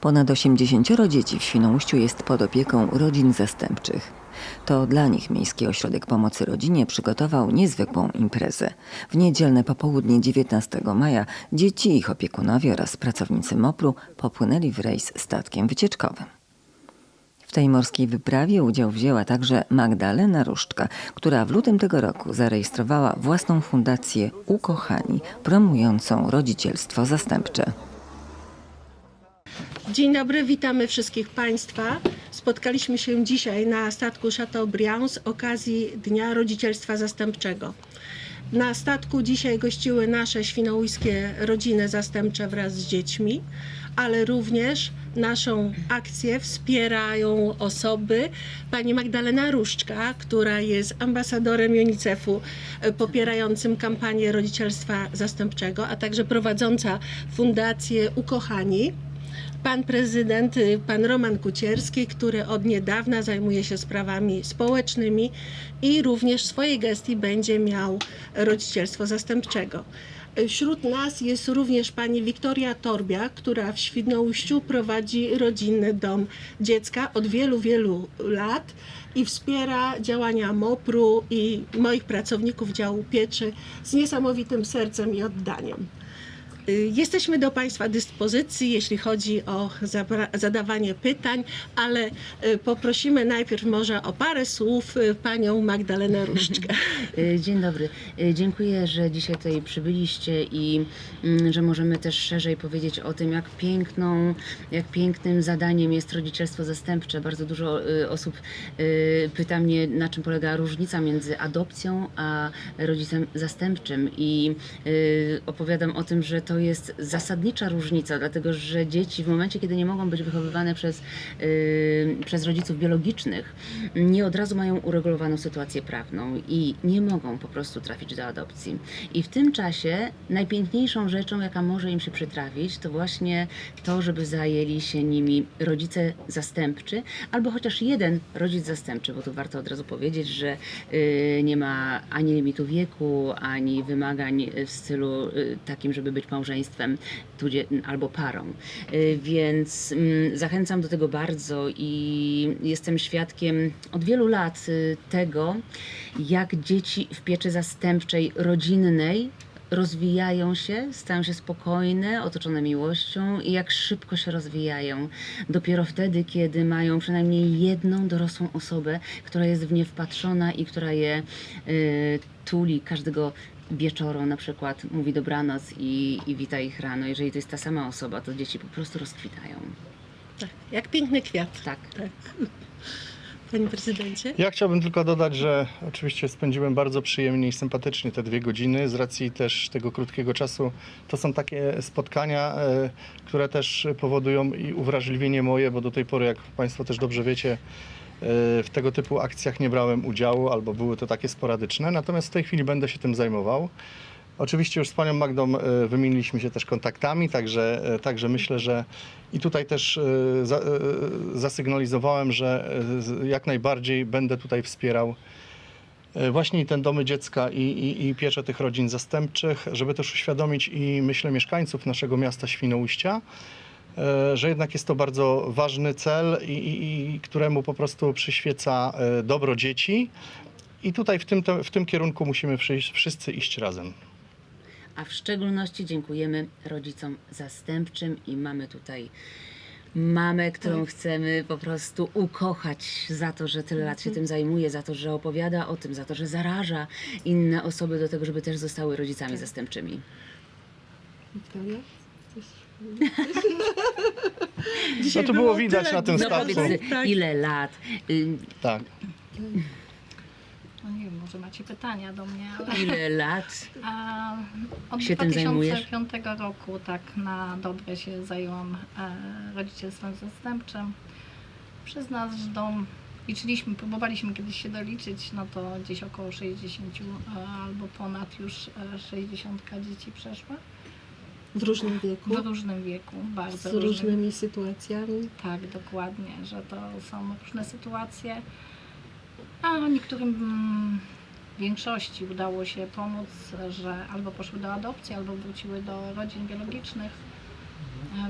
Ponad 80 dzieci w Świnoujściu jest pod opieką rodzin zastępczych. To dla nich Miejski Ośrodek Pomocy Rodzinie przygotował niezwykłą imprezę. W niedzielne popołudnie 19 maja dzieci, ich opiekunowie oraz pracownicy MOPR-u popłynęli w rejs statkiem wycieczkowym. W tej morskiej wyprawie udział wzięła także Magdalena Różczka, która w lutym tego roku zarejestrowała własną fundację Ukochani, promującą rodzicielstwo zastępcze. Dzień dobry, witamy wszystkich Państwa. Spotkaliśmy się dzisiaj na statku Chateaubriand z okazji Dnia Rodzicielstwa Zastępczego. Na statku dzisiaj gościły nasze świnoujskie rodziny zastępcze wraz z dziećmi, ale również naszą akcję wspierają osoby. Pani Magdalena Różczka, która jest ambasadorem UNICEF-u e, popierającym kampanię rodzicielstwa zastępczego, a także prowadząca fundację Ukochani pan prezydent, y, pan Roman Kucierski, który od niedawna zajmuje się sprawami społecznymi i również w swojej gestii będzie miał rodzicielstwo zastępczego. Y, Wśród nas jest również pani Wiktoria Torbia, która w Świnoujściu prowadzi rodzinny dom dziecka od wielu, wielu lat i wspiera działania MOPR-u i moich pracowników działu pieczy z niesamowitym sercem i oddaniem. Y, Jesteśmy do Państwa dyspozycji, jeśli chodzi o zadawanie pytań, ale y, poprosimy najpierw może o parę słów y, panią Magdalenę Różczkę. Dzień dobry. Dziękuję, że dzisiaj tutaj przybyliście i mm, że możemy też szerzej powiedzieć o tym, jak piękną, jak pięknym zadaniem jest rodzicielstwo zastępcze. Bardzo dużo osób pyta mnie, na czym polega różnica między adopcją a rodzicem zastępczym i opowiadam o tym, że to jest zasadnicza różnica, dlatego że dzieci w momencie, kiedy nie mogą być wychowywane przez, y, przez rodziców biologicznych, nie od razu mają uregulowaną sytuację prawną i nie mogą po prostu trafić do adopcji. I w tym czasie najpiękniejszą rzeczą, jaka może im się przytrafić, to właśnie to, żeby zajęli się nimi rodzice zastępczy, albo chociaż jeden rodzic zastępczy, bo tu warto od razu powiedzieć, że y, nie ma ani limitu wieku, ani wymagań w stylu y, takim, żeby być małżeństwem albo parą. Y, Więc mm, zachęcam do tego bardzo i jestem świadkiem od wielu lat y, tego, jak dzieci w pieczy zastępczej rodzinnej rozwijają się, stają się spokojne, otoczone miłością i jak szybko się rozwijają. Dopiero wtedy, kiedy mają przynajmniej jedną dorosłą osobę, która jest w nie wpatrzona i która je y, tuli każdego wieczoru na przykład mówi dobranoc i, i wita ich rano. Jeżeli to jest ta sama osoba, to dzieci po prostu rozkwitają. Tak, jak piękny kwiat. Tak. Tak. Panie prezydencie? Ja chciałbym tylko dodać, że oczywiście spędziłem bardzo przyjemnie i sympatycznie te dwie godziny. Z racji też tego krótkiego czasu to są takie spotkania, e, które też powodują i uwrażliwienie moje, bo do tej pory, jak Państwo też dobrze wiecie, w tego typu akcjach nie brałem udziału albo były to takie sporadyczne. Natomiast w tej chwili będę się tym zajmował. Oczywiście już z panią Magdą e, wymieniliśmy się też kontaktami, także, e, także myślę, że i tutaj też e, za, e, zasygnalizowałem, że e, jak najbardziej będę tutaj wspierał e, właśnie ten domy dziecka i, i, i pieczę tych rodzin zastępczych, żeby też uświadomić i myślę mieszkańców naszego miasta Świnoujścia, e, że jednak jest to bardzo ważny cel i, i, i któremu po prostu przyświeca e, dobro dzieci. I tutaj w tym, w tym kierunku musimy wszyscy iść razem. A w szczególności dziękujemy rodzicom zastępczym i mamy tutaj mamę, którą chcemy po prostu ukochać za to, że tyle lat się tym zajmuje, za to, że opowiada o tym, za to, że zaraża inne osoby do tego, żeby też zostały rodzicami zastępczymi. Wiktoria? No to było widać na tym No statku. powiedz, Tak. ile lat? Y, Tak. No nie wiem, może macie pytania do mnie, ale Ile lat? a, od Się tym zajmujesz? 2005 roku tak na dobre się zajęłam e, rodzicielstwem zastępczym. Przyznam, liczyliśmy, próbowaliśmy kiedyś się doliczyć, no to gdzieś około 60 e, albo ponad już e, 60 dzieci przeszła W różnym wieku, w różnym wieku, z bardzo różnym. różnymi sytuacjami. Tak, dokładnie, że to są różne sytuacje, a niektórym mm, w większości udało się pomóc, że albo poszły do adopcji, albo wróciły do rodzin biologicznych.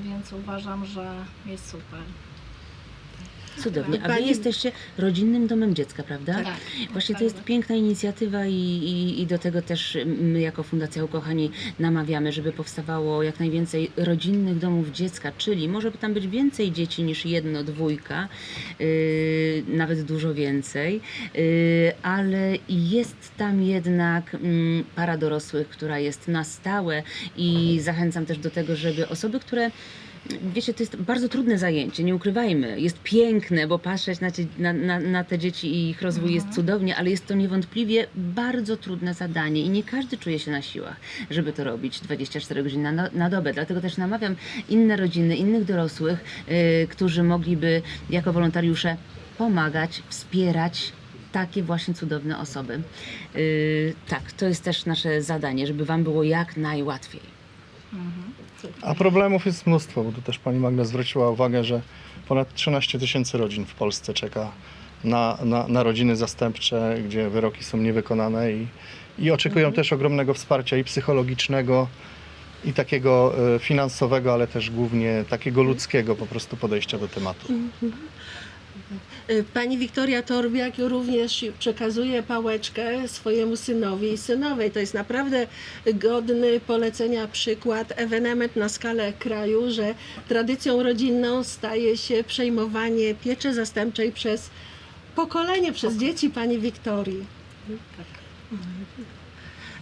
więc uważam, że jest super. Cudownie. A wy jesteście rodzinnym domem dziecka, prawda? Tak, Właśnie to jest dokładnie. piękna inicjatywa i, i, i do tego też my jako Fundacja Ukochani namawiamy, żeby powstawało jak najwięcej rodzinnych domów dziecka, czyli może tam być więcej dzieci niż jedno, dwójka, yy, nawet dużo więcej, yy, ale jest tam jednak mm, para dorosłych, która jest na stałe i zachęcam też do tego, żeby osoby, które Wiecie, to jest bardzo trudne zajęcie, nie ukrywajmy. Jest piękne, bo patrzeć na, na, na, na te dzieci i ich rozwój jest cudownie, ale jest to niewątpliwie bardzo trudne zadanie i nie każdy czuje się na siłach, żeby to robić 24 godziny na, na dobę. Dlatego też namawiam inne rodziny, innych dorosłych, y, którzy mogliby jako wolontariusze pomagać, wspierać takie właśnie cudowne osoby. Y, tak, to jest też nasze zadanie, żeby Wam było jak najłatwiej. A problemów jest mnóstwo, bo tu też pani Magda zwróciła uwagę, że ponad 13 tysięcy rodzin w Polsce czeka na, na, na rodziny zastępcze, gdzie wyroki są niewykonane i, i oczekują też ogromnego wsparcia i psychologicznego, i takiego e, finansowego, ale też głównie takiego ludzkiego po prostu podejścia do tematu. Y, Pani Wiktoria Torbiak również przekazuje pałeczkę swojemu synowi i synowej. To jest naprawdę godny polecenia przykład, ewenement na skalę kraju, że tradycją rodzinną staje się przejmowanie pieczy zastępczej przez pokolenie, przez dzieci pani Wiktorii.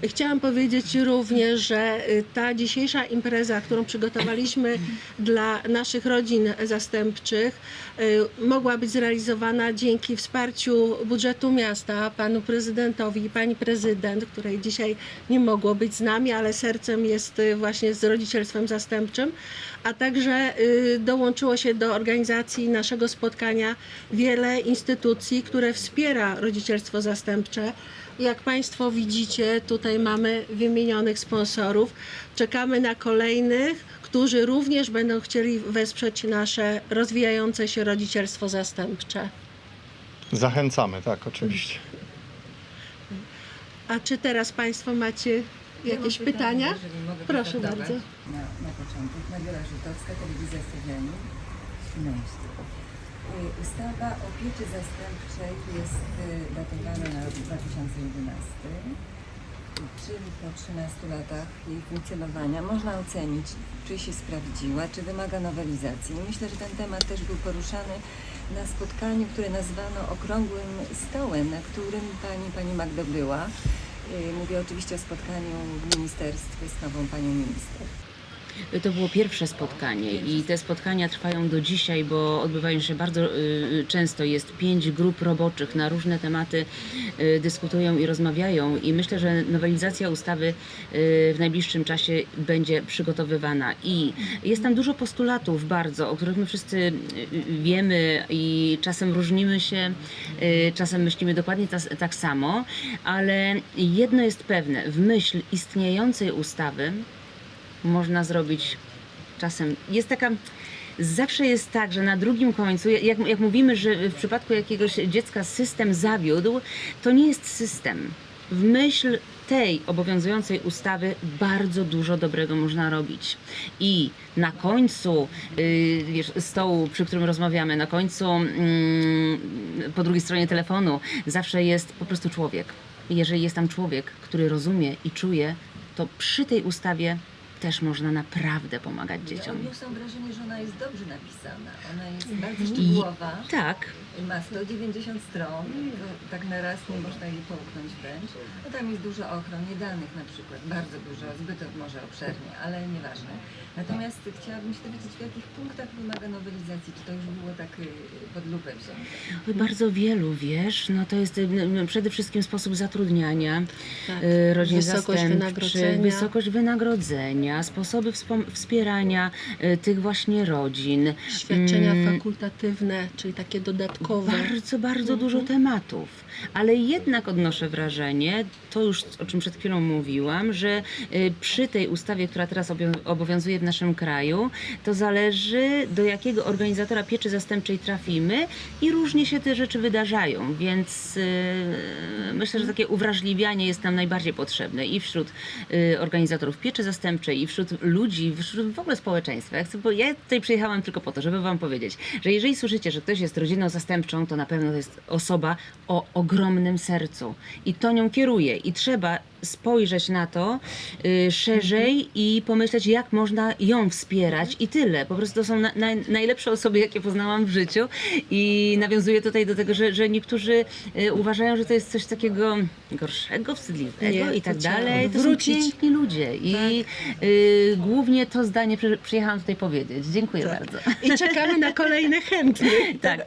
Chciałam powiedzieć również, że y, ta dzisiejsza impreza, którą przygotowaliśmy dla naszych rodzin zastępczych, y, mogła być zrealizowana dzięki wsparciu budżetu miasta, panu prezydentowi i pani prezydent, której dzisiaj nie mogło być z nami, ale sercem jest y, właśnie z rodzicielstwem zastępczym, a także dołączyło się do organizacji naszego spotkania wiele instytucji, które wspiera rodzicielstwo zastępcze. Jak Państwo widzicie, tutaj mamy wymienionych sponsorów. Czekamy na kolejnych, którzy również będą chcieli wesprzeć nasze rozwijające się rodzicielstwo zastępcze. Zachęcamy, tak, oczywiście. A czy teraz Państwo macie jakieś pytania? jeżeli mogę Proszę bardzo. Na, na początek. Nabiela Żydowska, Telewizja Stawiani, Świnoujście. Y, Ustawa o pieczy zastępczej jest y, datowana na rok 2011, czyli po 13 latach jej funkcjonowania można ocenić, czy się sprawdziła, czy wymaga nowelizacji. Myślę, że ten temat też był poruszany na spotkaniu, które nazwano Okrągłym Stołem, na którym pani, pani Magda była. Y, Mówię oczywiście o spotkaniu w ministerstwie z nową panią minister. To było pierwsze spotkanie i te spotkania trwają do dzisiaj, bo odbywają się bardzo y, często. Jest pięć grup roboczych na różne tematy, y, dyskutują i rozmawiają i myślę, że nowelizacja ustawy y, w najbliższym czasie będzie przygotowywana i jest tam dużo postulatów bardzo, o których my wszyscy y, y, wiemy i czasem różnimy się, y, czasem myślimy dokładnie tak samo, ale jedno jest pewne, w myśl istniejącej ustawy można zrobić czasem. Jest taka. Zawsze jest tak, że na drugim końcu, jak, jak mówimy, że w przypadku jakiegoś dziecka system zawiódł, to nie jest system. W myśl tej obowiązującej ustawy bardzo dużo dobrego można robić. I na końcu yy, wiesz, stołu, przy którym rozmawiamy, na końcu mm, po drugiej stronie telefonu zawsze jest po prostu człowiek. Jeżeli jest tam człowiek, który rozumie i czuje, to przy tej ustawie też można naprawdę pomagać dzieciom. Odniosłam wrażenie, że ona jest dobrze napisana. Ona jest bardzo szczegółowa. Tak, Ma 190 stron, to tak na raz nie można jej połknąć wręcz. No tam jest dużo o ochronie danych na przykład, bardzo dużo, zbyt może obszernie, ale nieważne. Natomiast chciałabym się dowiedzieć, w jakich punktach wymaga nowelizacji, czy to już było tak y, pod lupę wzięte. Bardzo wielu, wiesz, no to jest y, y, przede wszystkim sposób zatrudniania Tak. y, rodzin Wysokość wynagrodzenia. wysokość wynagrodzenia, sposoby wspierania y, tych właśnie rodzin. Świadczenia Mm. fakultatywne, czyli takie dodatkowe. Naukowe. bardzo, bardzo Mhm. dużo tematów. Ale jednak odnoszę wrażenie, to już o czym przed chwilą mówiłam, że y, przy tej ustawie, która teraz obowiązuje w naszym kraju, to zależy do jakiego organizatora pieczy zastępczej trafimy i różnie się te rzeczy wydarzają, więc y, myślę, że takie uwrażliwianie jest nam najbardziej potrzebne i wśród y, organizatorów pieczy zastępczej i wśród ludzi, wśród w ogóle społeczeństwa. Ja, chcę, bo ja tutaj przyjechałam tylko po to, żeby wam powiedzieć, że jeżeli słyszycie, że ktoś jest rodziną zastępczą, to na pewno to jest osoba o ogromnym sercu. I to nią kieruje. I trzeba spojrzeć na to y, szerzej i pomyśleć, jak można ją wspierać i tyle. Po prostu to są na, naj, najlepsze osoby, jakie poznałam w życiu i nawiązuję tutaj do tego, że, że niektórzy y, uważają, że to jest coś takiego gorszego, wstydliwego Nie, i tak to trzeba dalej. To wrócić. są piękni ludzie i y, głównie to zdanie przy, przyjechałam tutaj powiedzieć. Dziękuję Tak. bardzo. I czekamy na kolejne chętnych. Tak.